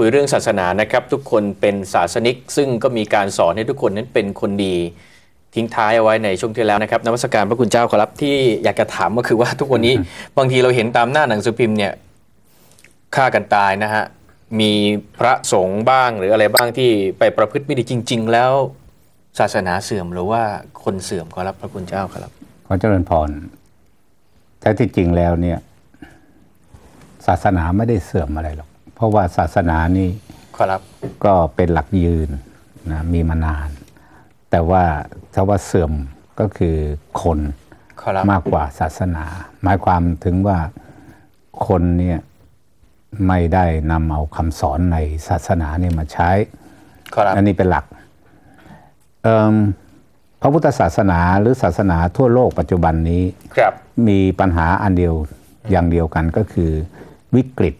คุยเรื่องศาสนานะครับ ทุกคนเป็นศาสนิก ซึ่งก็มีการสอนให้ทุกคนนั้นเป็นคนดี ทิ้งท้ายเอาไว้ในช่วงที่แล้วนะครับนวัสการพระคุณเจ้าขอรับที่อยากจะถามก็คือว่าทุกวันนี้บางทีเราเห็นตามหน้าหนังสือพิมพ์เนี่ยฆ่ากันตายนะฮะมีพระสงฆ์บ้างหรืออะไรบ้างที่ไปประพฤติไม่ดีจริง ๆ แล้ว ศาสนาเสื่อมหรือว่าคนเสื่อมขอรับพระคุณเจ้าขอรับขอเจริญพรแท้ที่จริงแล้วเนี่ย ศาสนาไม่ได้เสื่อมอะไรหรอก เพราะว่าศาสนานี่ขอรับก็เป็นหลักยืนนะมีมานาน แต่ว่าถ้าว่าเสื่อมก็คือคนขอรับมากกว่าศาสนา หมายความถึงว่าคนเนี่ยไม่ได้นำเอาคำสอนในศาสนาเนี่ยมาใช้ขอรับอันนี้เป็นหลักเอิ่มพระพุทธศาสนาหรือศาสนาทั่วโลกปัจจุบันนี้ครับมีปัญหาอันเดียวอย่างเดียวกันก็คือวิกฤต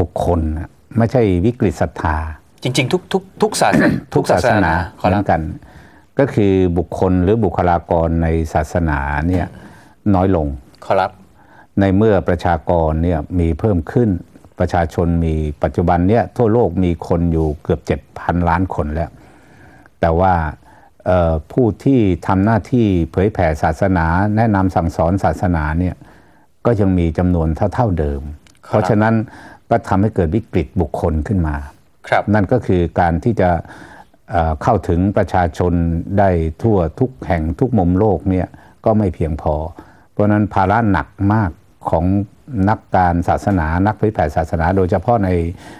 บุคคลนะไม่ใช่วิกฤตศรัทธา จริง ๆ ทุกทุกทุกศาสนาทุกศาสนาขอเหมืรัอบนกัน ก็คือบุคคลหรือบุคลากรในศาสนาเนี่ยน้อยลงขอรับในเมื่อประชากรเนี่ยมีเพิ่มขึ้นประชาชนมีปัจจุบันเนี่ยทั่วโลกมีคนอยู่เกือบ 7,000 ล้านคนแล้ว แต่ว่าเอ่อผู้ที่ทำหน้าที่เผยแผ่ศาสนา แนะนำสั่งสอนศาสนาเนี่ยก็ยังมีจำนวนเท่าๆเดิมครับเพราะฉะนั้น ก็ทำให้เกิดวิกฤตบุคคลขึ้นมา ครับ นั่นก็คือการที่จะเอ่อเข้าถึงประชาชนได้ทั่วทุกแห่งทุกมุมโลกเนี่ยก็ไม่เพียงพอ เพราะฉะนั้นภาระหนักมากของนักการศาสนานักเผยแผ่ศาสนา โดยเฉพาะใน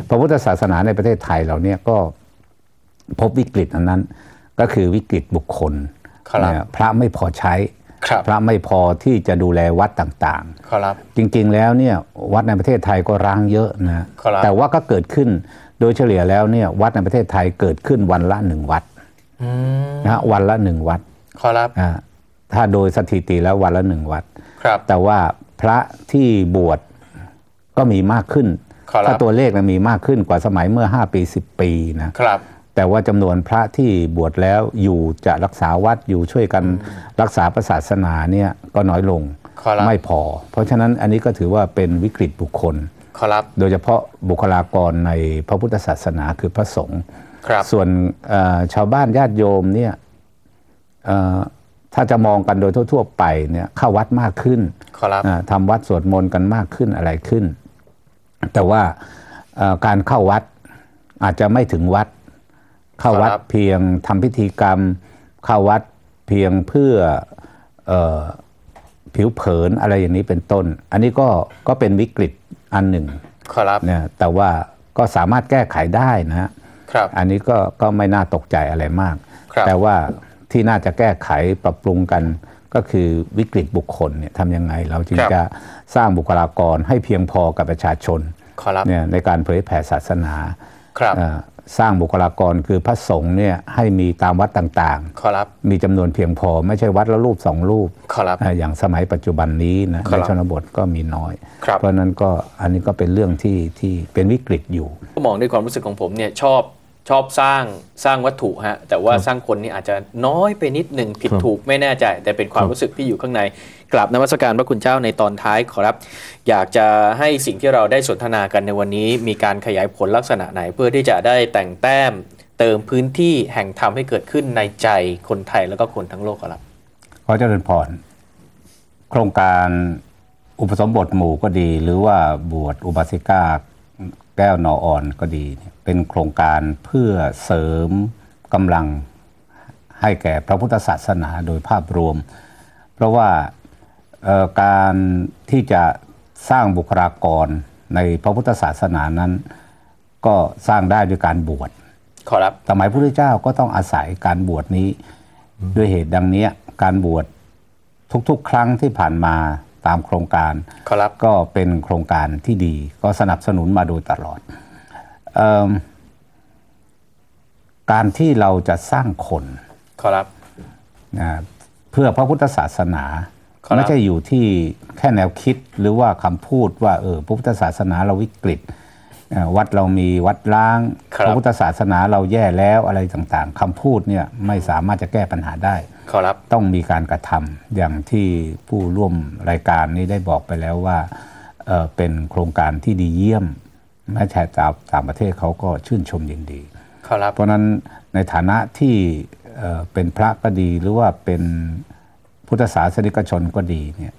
พระพุทธศาสนาในประเทศไทยเราเนี่ยก็พบวิกฤตอันนั้น ก็คือวิกฤตบุคคลครับเนี่ยพระไม่พอใช้ครับ พระไม่พอที่จะดูแลวัดต่างๆขอรับจริงๆแล้วเนี่ยวัดในประเทศไทยก็ร้างเยอะนะครับแต่ว่าก็เกิดขึ้นโดยเฉลี่ยแล้วเนี่ยวัดในประเทศไทยเกิดขึ้นวันละหนึ่งวัดอืมนะฮะวันละหนึ่งวัดขอรับอ่าถ้าโดยสถิติแล้ววันละหนึ่งวัดครับ แต่ว่าพระที่บวชก็มีมากขึ้นขอรับถ้าตัวเลขนะมีมากขึ้นกว่าสมัยเมื่อ 5 ปี 10 ปีนะครับ แต่ว่าจำนวนพระที่บวชแล้วอยู่จะรักษาวัดอยู่ช่วยกันรักษาศาสนาเนี่ยก็น้อยลงขอรับไม่พอ เพราะฉะนั้นอันนี้ก็ถือว่าเป็นวิกฤตบุคคลขอรับโดยเฉพาะบุคลากรในพระพุทธศาสนาคือพระสงฆ์ครับส่วนเอ่อชาวบ้านญาติโยมเนี่ยเอ่อถ้าจะมองกันโดยทั่ว ๆ ไปเนี่ยเข้าวัดมากขึ้นขอรับอ่าทำวัดสวดมนต์กันมากขึ้นอะไรขึ้น แต่ว่าเอ่อการเข้าวัดอาจจะไม่ถึงวัด เข้าวัดครับเพียงทำพิธีกรรม เข้าวัดเพียงเพื่อเออผิวเผินอะไรอย่างนี้เป็นต้น อันนี้ก็ก็เป็นวิกฤตอันหนึ่งขอรับเนี่ยแต่ว่าก็สามารถแก้ไขได้นะฮะครับ อันนี้ก็ก็ไม่น่าตกใจอะไรมากครับแต่ว่าที่น่าจะแก้ไขปรับปรุงกันก็คือวิกฤตบุคคลเนี่ยทำยังไง เราจึงครับจะสร้างบุคลากรให้เพียงพอกับประชาชนขอรับเนี่ยในการเผยแผ่ศาสนาครับเอ่อ สร้างบุคลากรคือพระสงฆ์เนี่ยให้มีตามวัดต่างขอรับๆมีจำนวนเพียงพอไม่ใช่วัดละรูปสองรูปขอรับเอ่ออย่างสมัยปัจจุบันนี้นะครับในชนบทก็มีน้อยครับเพราะฉะนั้นก็อันนี้ก็เป็นเรื่องที่ที่เป็นวิกฤตอยู่ก็มองด้วยความรู้สึกของผมเนี่ยชอบ ชอบสร้างสร้างวัตถุฮะแต่ว่าสร้างคนนี่อาจจะน้อยไปนิดหนึ่งผิดครับถูกไม่แน่ใจ แต่เป็นความรู้สึกที่อยู่ข้างในกราบนมัสการพระคุณเจ้าในตอนท้ายขอรับ อยากจะให้สิ่งที่เราได้สนทนากันในวันนี้ มีการขยายผลลักษณะไหน เพื่อที่จะได้แต่งแต้มเติมพื้นที่แห่งธรรมให้เกิดขึ้นในใจคนไทยแล้วก็คนทั้งโลกขอรับ ขอเจริญพรโครงการอุปสมบทหมู่ก็ดี หรือว่าบวชอุบาสิกา แก้วนออ่อนก็ดีเนี่ยเป็นโครงการเพื่อเสริมกำลังให้แก่พระพุทธศาสนาโดยภาพรวม เพราะว่าเอ่อการที่จะสร้างบุคลากรในพระพุทธศาสนานั้น ก็สร้างได้ด้วยการบวชขอรับสมัยพระพุทธเจ้าก็ต้องอาศัยการบวชนี้ ด้วยเหตุดังเนี้ยการบวชทุกๆ ครั้งที่ผ่านมา ตามโครงการขอรับก็เป็นโครงการที่ดี ก็สนับสนุนมาโดยตลอดเอมการที่เราจะสร้างคนขอรับนะเพื่อพระพุทธศาสนาครับไม่ใช่อยู่ที่แค่แนวคิดหรือว่าคำพูดว่าเออพระพุทธศาสนาเราวิกฤตเอ่อ วัดเรามีวัดล้างครับพระพุทธศาสนาเราแย่แล้วอะไรต่างๆคำพูดเนี่ยไม่สามารถจะแก้ปัญหาได้ขอรับต้องมีการกระทำอย่างที่ผู้ร่วมรายการนี้ได้บอกไปแล้วว่าเอ่อเป็นโครงการที่ดีเยี่ยมแม้แต่ต่างต่างประเทศเขาก็ชื่นชมยินดีครับเพราะฉะนั้นในฐานะที่เอ่อเป็นพระก็ดีหรือว่าเป็นพุทธศาสนิกชนก็ดีเนี่ย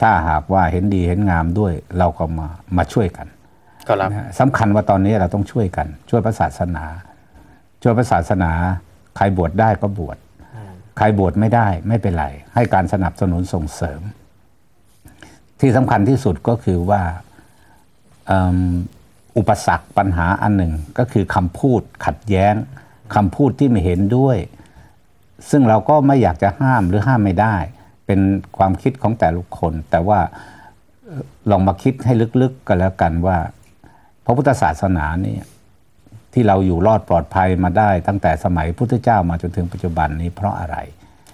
ถ้าหากว่าเห็นดีเห็นงามด้วยเราก็มามาช่วยกันครับนะฮะ สำคัญว่าตอนนี้เราต้องช่วยกัน ช่วยพระศาสนา ช่วยพระศาสนา ใครบวชได้ก็บวชใครบวชไม่ได้ไม่เป็นไร ให้การสนับสนุนส่งเสริม ที่สำคัญที่สุดก็คือว่าเอิ่มอุปสรรคปัญหาอันหนึ่งก็คือคำพูดขัดแย้งคำพูดที่ไม่เห็นด้วย ซึ่งเราก็ไม่อยากจะห้ามหรือห้ามไม่ได้ เป็นความคิดของแต่ละคน แต่ว่าเอ่อลองมาคิดให้ลึกๆกันแล้วกันว่า พระพุทธศาสนาเนี่ยที่เราอยู่รอดปลอดภัยมาได้ ตั้งแต่สมัยพุทธเจ้ามาจนถึงปัจจุบันนี้เพราะอะไร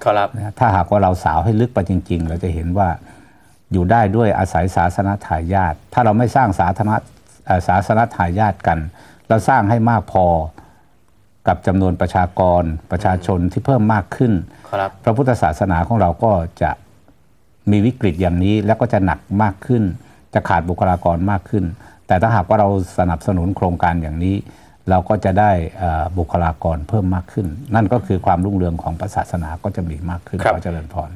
ครับนะถ้าหากว่าเราสาวให้ลึกไปจริง ๆ เราจะเห็นว่าอยู่ได้ด้วยอาศัยศาสนทายาทถ้าเราไม่สร้างศาสนาเอ่อศาสนทายาทกัน เราสร้างให้มากพอกับจำนวนประชากรประชาชนที่เพิ่มมากขึ้นครับพระพุทธศาสนาของเราก็จะมีวิกฤตอย่างนี้แล้วก็จะหนักมากขึ้น จะขาดบุคลากรมากขึ้น แต่ถ้าหากว่าเราสนับสนุนโครงการอย่างนี้ เราก็จะได้เอ่อบุคลากรเพิ่มมากขึ้น นั่นก็คือความรุ่งเรืองของพระศาสนาก็จะมีมากขึ้นครับขอเจริญพร